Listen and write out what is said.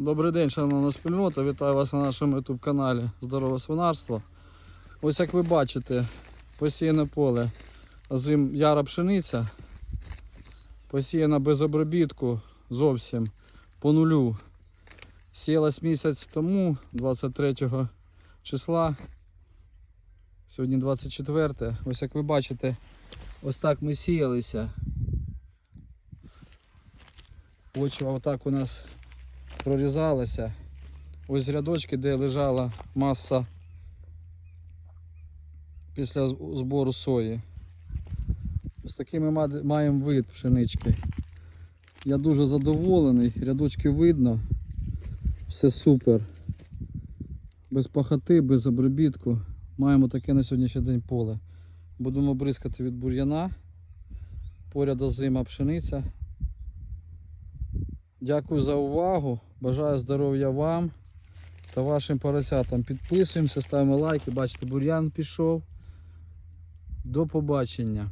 Добрий день, шановна спільнота. Вітаю вас на нашому YouTube каналі Здорове свинарство. Ось як ви бачите, посіяне поле зим яра пшениця. Посіяна без обробітку зовсім по нулю. Сіялась місяць тому, 23 числа. Сьогодні 24. Ось як ви бачите, ось так ми сіялися. Почва отак у нас прорізалася. Ось рядочки, де лежала маса після збору сої. Ось такий ми маємо вид пшенички. Я дуже задоволений, рядочки видно. Все супер. Без пахоти, без обробітку. Маємо таке на сьогоднішній день поле. Будемо бризкати від бур'яна. Поряд озима пшениця. Дякую за увагу. Бажаю здоров'я вам та вашим поросятам. Підписуємося, ставимо лайки. Бачите, бур'ян пішов. До побачення.